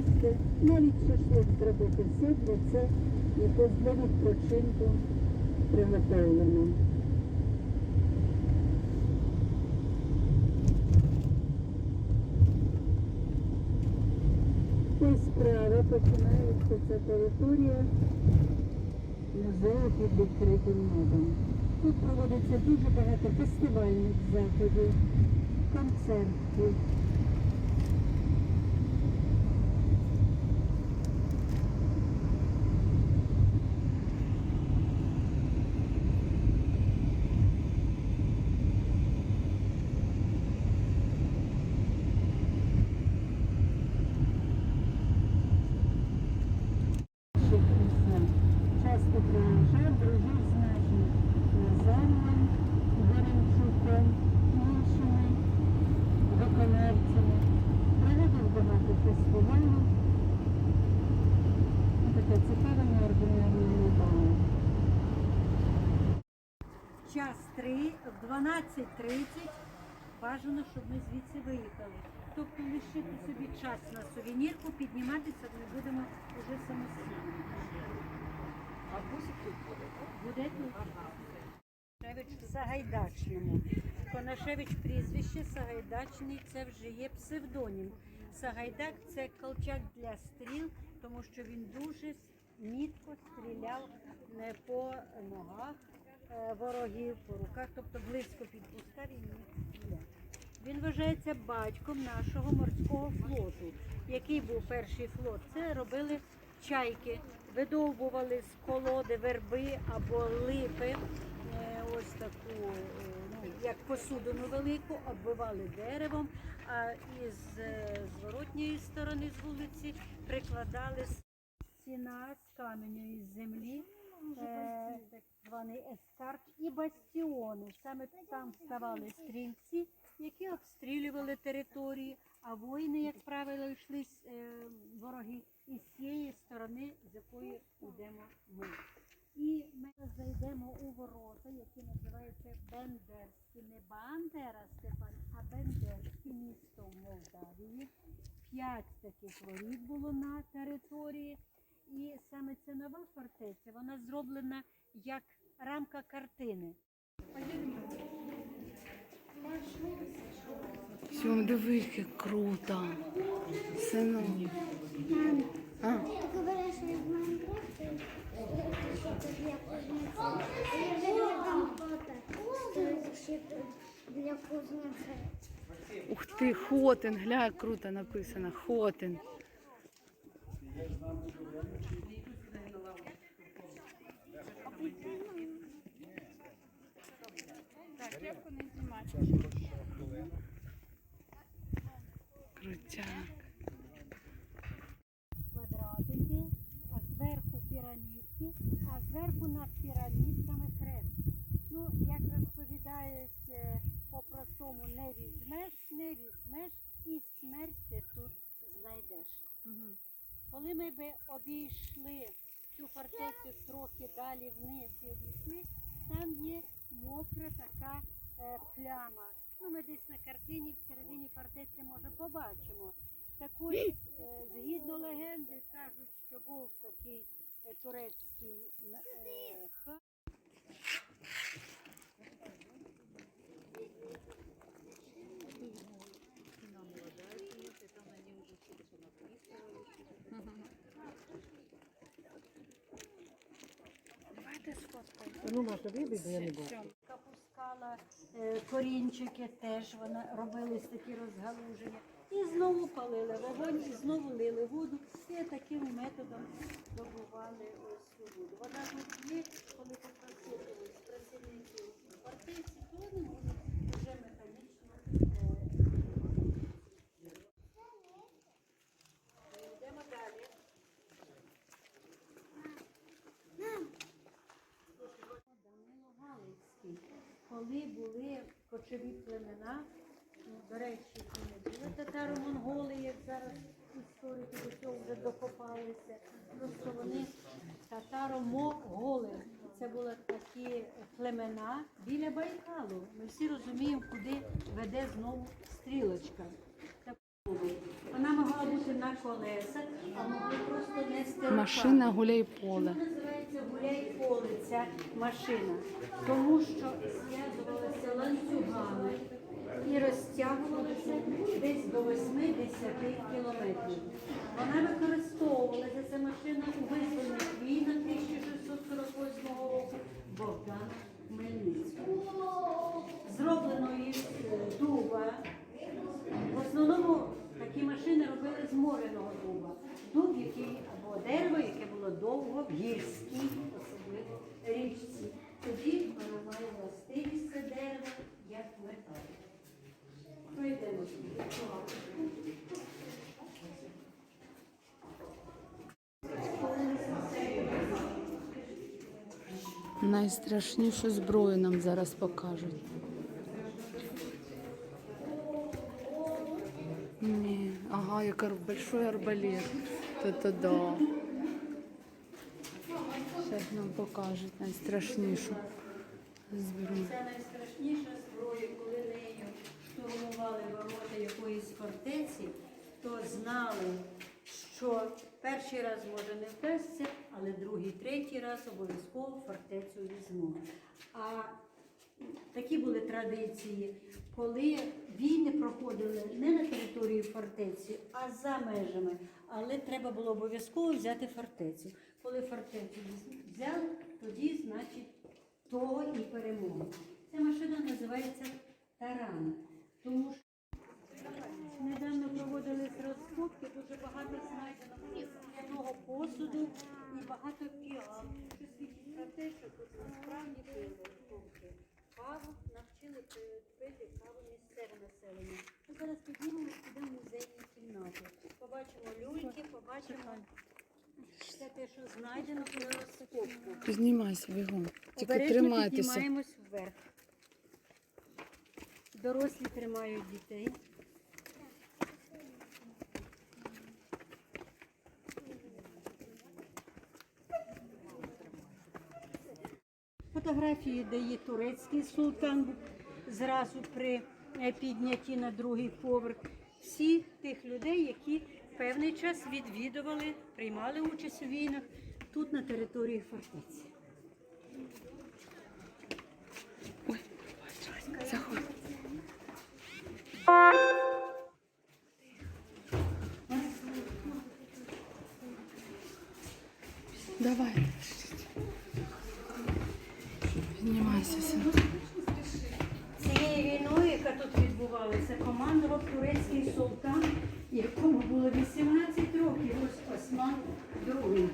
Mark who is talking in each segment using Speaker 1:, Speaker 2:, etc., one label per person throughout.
Speaker 1: їсти, навіть шашлик зробити. Все для це якось для відпочинку приготовлено. Ось справа починається ця територія музею під відкритим небом. Тут проводиться дуже багато фестивальних заходів, концертів.
Speaker 2: 12.30 бажано, щоб ми звідси виїхали. Тобто лишити собі час на сувенірку, підніматися ми будемо вже самостійно.
Speaker 3: А бусик тут буде?
Speaker 2: Буде тут. Конашевич Сагайдачному. Конашевич прізвище, Сагайдачний це вже є псевдонім. Сагайдак це колчак для стріл, тому що він дуже мітко стріляв не по ногах ворогів, по руках, тобто близько підпускав і міг. Він вважається батьком нашого морського флоту. Який був перший флот? Це робили чайки, видовбували з колоди верби або липи. е, Ось таку, е, ну, як посудину велику, оббивали деревом, а із е, зворотньої сторони з вулиці прикладали стіна з каменю із землі, е, званий ескарт і бастіони. Саме там ставали стрільці, які обстрілювали території, а воїни, як правило, йшли е, вороги із цієї сторони, з якої йдемо ми. І ми зайдемо у ворота, які називаються Бендерські. Не Бандера, Степан, а Бендерське місто в Молдавії. П'ять таких воріт було на території. І саме ця нова фортеця, вона зроблена як рамка картини.
Speaker 3: Сьом, диви, як круто. Синок. А, ух ти, Хотин, гля, круто написано. Хотин. Крутяк.
Speaker 2: квадратики, а зверху пірамідки, а зверху над пірамідками хрест. Ну, як розповідають е, по-простому, не візьмеш, не візьмеш і смерть ти тут знайдеш. Коли ми би обійшли цю фортецю трохи далі вниз і обійшли, там є мокра така е, пляма. Ну, ми десь на картині всередині фортеці може побачимо. Так ось, е, згідно легенди, кажуть, що був такий е, турецький е, хан.
Speaker 1: Ну, Маша, вибіг, я не бачу.
Speaker 2: Яка е, корінчики, теж вона робились такі розгалуження. І знову палили вогонь, і знову лили воду. І таким методом добували ось цю воду. Вона тут є, коли попросили ось працівників фортеці, то вони можуть вже механічно. е, Йдемо далі. Данило Галицький. Коли були кочові племена, ну, до речі, це не були татаро-монголи, як зараз історики до цього вже докопалися. Просто вони татаро-моголи. Це були такі племена біля Байкалу. Ми всі розуміємо, куди веде знову стрілочка. Вона могла бути на колесах, а могла просто нести руками.
Speaker 3: Машина гуляй поле.
Speaker 2: Чому називається гуляй поле ця машина? Тому що зв'язувалася ланцюгами і розтягувалася десь до 8-10 кілометрів. Вона використовувалася ця машина у визвольних війнах 1648 року Богдана Хмельницького. Зроблено із дуба. В основному такі машини робили з мореного дуба. Дуб, який або дерево, яке було довго в гірській, особливо річці. Тоді воно має властивість це дерево як метал. Пройдемо.
Speaker 3: Найстрашнішу зброю нам зараз покажуть. Ні, ага, як большой арбалет. То-то да. Зараз нам покажуть найстрашнішу зброю.
Speaker 2: Це найстрашніша зброя, коли нею штурмували ворота якоїсь фортеці, то знали, що перший раз може не вдасться, але другий, третій раз обов'язково фортецю візьмуть. А такі були традиції, коли війни проходили не на території фортеці, а за межами. Але треба було обов'язково взяти фортецю. Коли фортецю взяли, тоді, значить, того і перемога. Ця машина називається таран. Тому що недавно проводили розкопки, дуже багато знайдено скляного посуду і багато свідчить про те, що тут насправді пили розкопки. Каву навчили пити каву місцеве населення. Ми зараз піднімемо туди в музейні кімнати. Побачимо люльки, побачимо все те, що знайдено при розкопку.
Speaker 3: Знімайся бігом. Тільки
Speaker 2: Обережно
Speaker 3: тримайтеся.
Speaker 2: піднімаємось вверх. Дорослі тримають дітей. Фотографії дає турецький султан зразу при е, піднятті на другий поверх. Всі тих людей, які певний час відвідували, приймали участь у війнах тут на території фортеці.
Speaker 3: Заходь.
Speaker 2: Командував турецький султан, якому було 18 років, ось Осман II.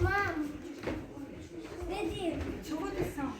Speaker 4: Мам, іди.
Speaker 2: Чого ти сам?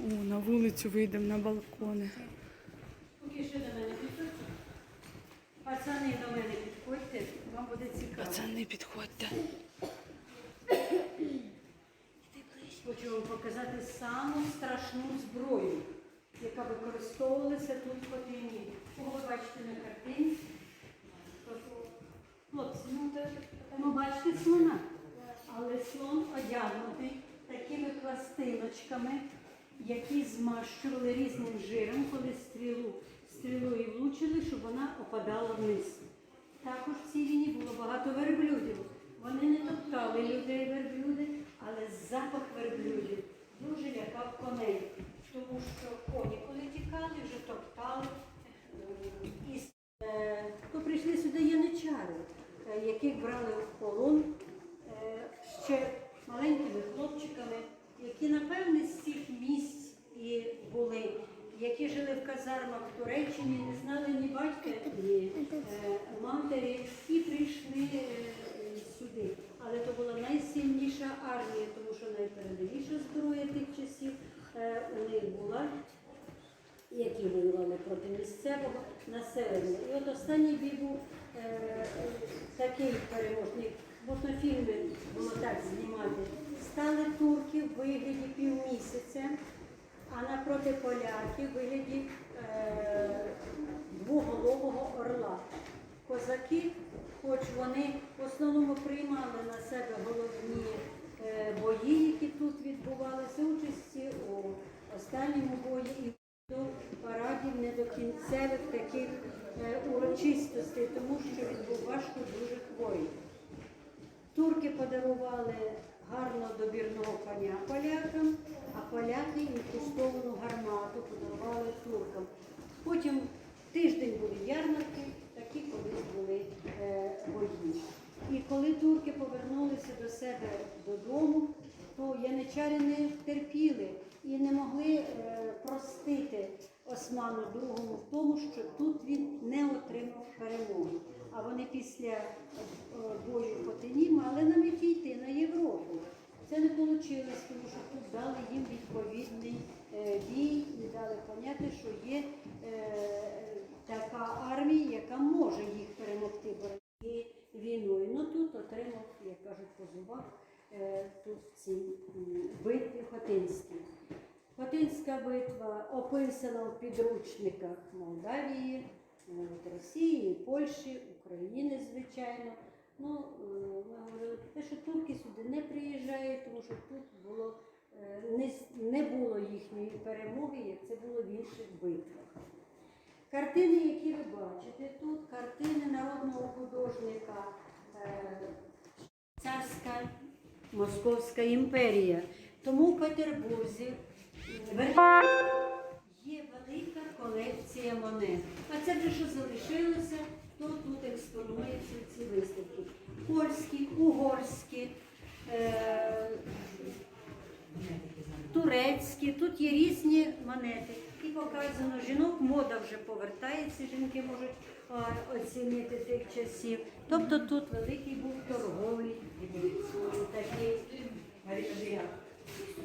Speaker 3: О, на вулицю вийдемо на балкони.
Speaker 2: Поки ще до мене підходьте. Пацани до мене підходьте, вам буде цікаво.
Speaker 3: Пацани, підходьте.
Speaker 2: Хочу вам показати саму страшну зброю, яка використовувалася тут в Котині. Ви бачите на картині? Хлопці, ну, ну бачите слона. Але слон одягнутий такими пластиночками, які змащували різним жиром, коли стрілу, стрілою влучили, щоб вона опадала вниз. Також в цій війні було багато верблюдів. Вони не топтали людей верблюди, але запах верблюдів дуже лякав коней, тому що коні, коли тікали, вже топтали. Е, І е, то прийшли сюди яничари, е, яких брали в полон е, ще маленькими хлопчиками, які напевне з цих місць і були, які жили в казармах в Туреччині, не знали ні батька, ні е, матері, і прийшли е, сюди. Але то була найсильніша армія, тому що найпередовіша зброя тих часів е, у них була які воювали проти місцевого населення. І от останній бій був е, такий переможний. Можна фільми було так знімати. Стали турки в вигляді півмісяця, а напроти поляки в вигляді е, двоголового орла. Козаки, хоч вони в основному приймали на себе головні е, бої, які тут відбувалися, участі у останньому бої до парадів не до кінцевих таких е, урочистостей, тому що він був важко дуже хворий. Турки подарували гарно добірного коня полякам, а поляки інкрустовану гармату подарували туркам. Потім тиждень були ярмарки, такі колись були е, бої. І коли турки повернулися до себе додому, то яничари не терпіли і не могли е, простити Осману II в тому, що тут він не отримав перемоги. А вони після е, бою в Хотині мали на меті йти на Європу. Це не вийшло, тому що тут дали їм відповідний е, бій і дали поняти, що є така армія, яка може їх перемогти боротьбі війною. Ну тут отримав, як кажуть, по зубах тут ці битві Хотинські. Хотинська битва описана в підручниках Молдавії, Росії, Польщі, України, звичайно. Ну, е, ми говорили про те, що турки сюди не приїжджають, тому що тут було, е, не, не було їхньої перемоги, як це було в інших битвах. Картини, які ви бачите тут, картини народного художника е, царська Московська імперія. Тому в Петербурзі є велика колекція монет. А це вже що залишилося, то тут експонуються ці виставки. Польські, угорські, е, турецькі, тут є різні монети. І показано жінок, мода вже повертається, жінки можуть оцінити тих часів. Тобто тут великий був торговий такий.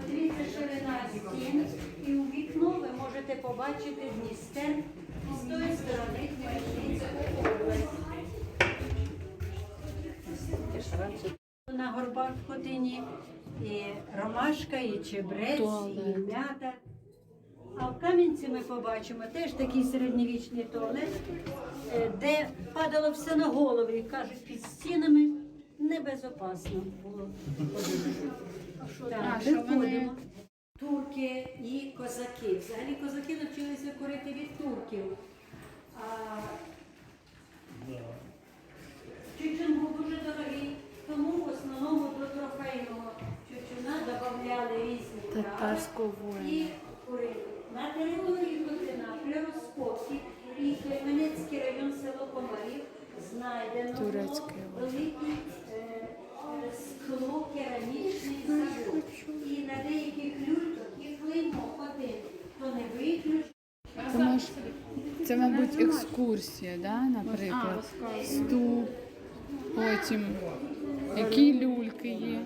Speaker 2: Подивіться ширина стін, і у вікно ви можете побачити Дністер з тої сторони. На горбах в Хотині і ромашка, і чебрець, і м'ята. А в Кам'янці ми побачимо теж такий середньовічний туалет, е, де падало все на голову, і кажуть, під стінами небезопасно було. Так, виходимо. Турки і козаки. Взагалі козаки навчилися курити від турків. А Чучун був дуже дорогий, тому в основному до трофейного чучуна додавали різні
Speaker 3: Татарського воїна.
Speaker 2: і курили. На території Хотина, при і Хмельницький район село Комарів знайдено великий скло керамічний завод. І на деяких люльках є клеймо один, то не виключно.
Speaker 3: Це, мож... це, мабуть, екскурсія, да, наприклад. Ступ, потім які люльки є.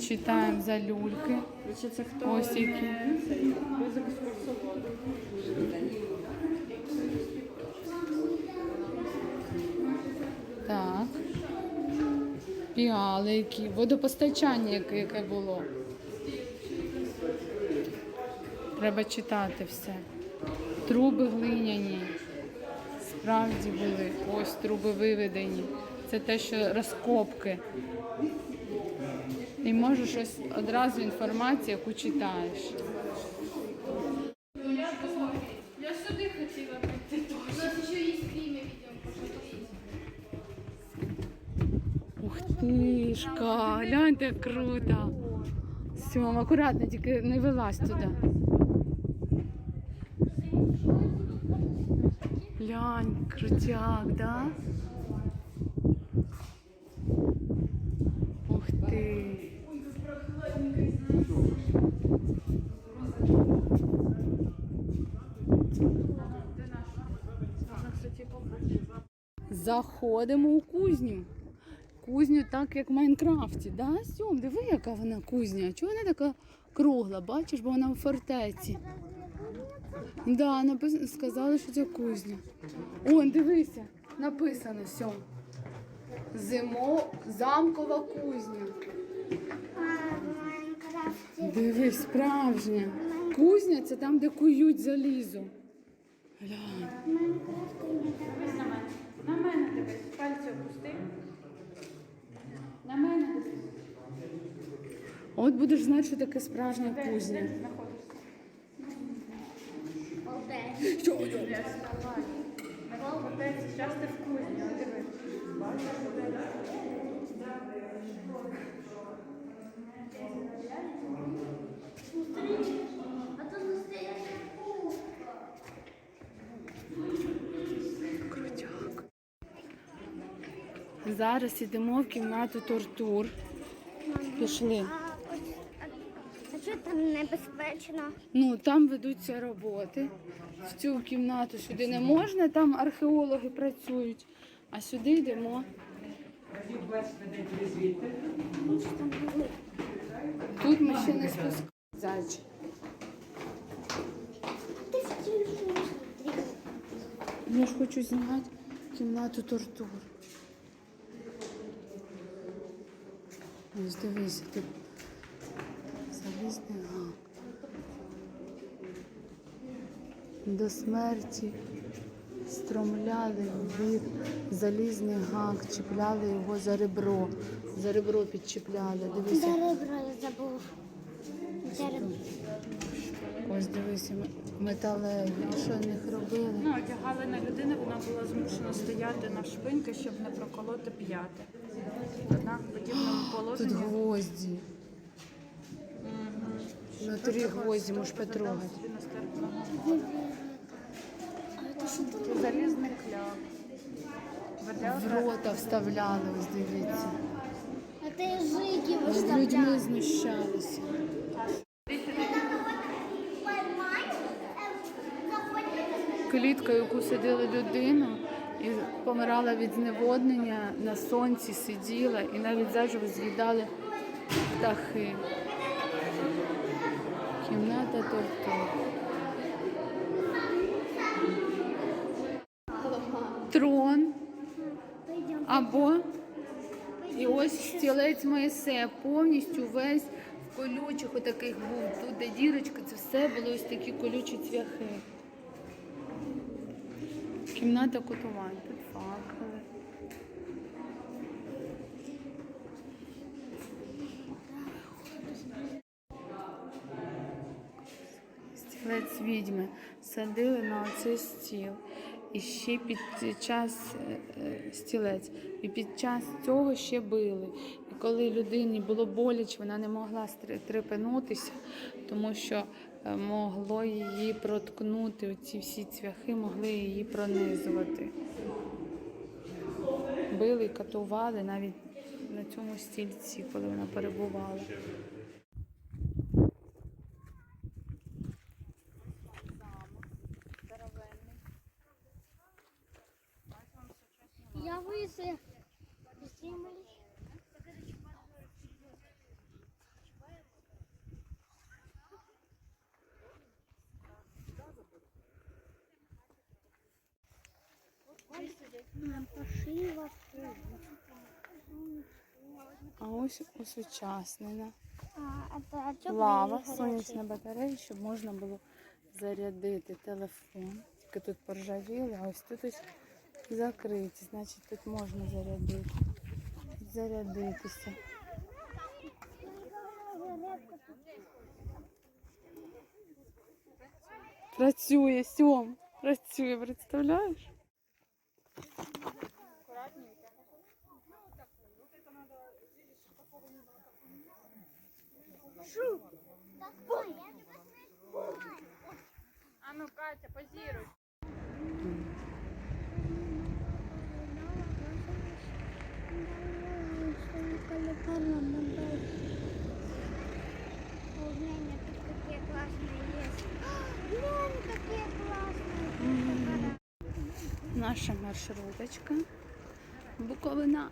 Speaker 3: Читаємо за люльки. Ось які. Піали які, водопостачання яке, яке було. Треба читати все. Труби глиняні. Справді були. Ось труби виведені. Це те, що розкопки. І можеш щось одразу інформацію, яку читаєш. Тишка, гляньте, як круто. Все, акуратно, тільки не вилазь туди. Глянь, крутяк, да? Ух ти. Заходимо у кузню. Кузню так, як в Майнкрафті. Да? Сьом, диви, яка вона кузня. Чого вона така кругла? Бачиш, бо вона в фортеці. Да, напис... сказали, що це кузня. Он, дивися, написано сьом. Зимо замкова кузня. Дивись, справжня. Кузня це там, де кують залізо. Глянь.
Speaker 5: На мене дивись. Пальці опусти. На мене.
Speaker 3: От будеш знати, що таке справжня кузня. Що?
Speaker 5: Зараз ти в кузні. От дивись.
Speaker 4: А то настояща кухня.
Speaker 3: Крутяк. Зараз йдемо в кімнату тортур. Пішли.
Speaker 4: А, що там небезпечно?
Speaker 3: Ну, там ведуться роботи. В цю кімнату сюди не можна, там археологи працюють. А сюди йдемо. Тут ми ще не. Зайчик.
Speaker 4: Смотри.
Speaker 3: Я ж хочу зняти кімнату тортур. Ось дивися, тут залізний гак. До смерті стромляли від залізний гак, чіпляли його за ребро. За ребро підчіпляли. Дивися,
Speaker 4: ребра я забув. Де ребра?
Speaker 3: ось дивися, металеві. Що в них робили?
Speaker 5: Ну, одягали на людину, вона була змушена стояти на шпиньки, щоб не проколоти п'яти. Вона в подібному
Speaker 3: Тут
Speaker 5: положенні.
Speaker 3: гвозді. Внутрі гвозді можеш потрогати.
Speaker 5: Собі
Speaker 4: це що там?
Speaker 5: Це залізний кляп.
Speaker 3: В рота вставляли, ось дивіться.
Speaker 4: А ти язики
Speaker 3: Над людьми знущалися. Клітка, яку сиділа людина і помирала від зневоднення, на сонці сиділа і навіть заживо з'їдали птахи. Кімната тортур. Трон або І ось стілець Моїсея повністю весь в колючих отаких був. Тут де дірочка, це все були ось такі колючі цвяхи. Кімната котувань, тут факели. Стілець відьми садили на оцей стіл. І ще під час е, е, стілець, і під час цього ще били. І коли людині було боляче, вона не могла стр- трепенутися, тому що могло її проткнути. Оці всі цвяхи могли її пронизувати. Били катували навіть на цьому стільці, коли вона перебувала.
Speaker 4: Я висих. Землі. Нам пошива.
Speaker 3: А ось осучаснена.
Speaker 4: А, это, а чё
Speaker 3: Лава,
Speaker 4: были
Speaker 3: сонячна
Speaker 4: горячие?
Speaker 3: батарея, щоб можна було зарядити телефон. Тільки тут поржавіли, а ось тут ось закриті, значить тут можна зарядити. Зарядитися. Працює, сьом. Працює, представляєш?
Speaker 5: А ну, Катя, позіруй.
Speaker 4: Глянь, тут какие классные есть. Глянь, какие классные.
Speaker 3: Наша маршруточка. Буковина.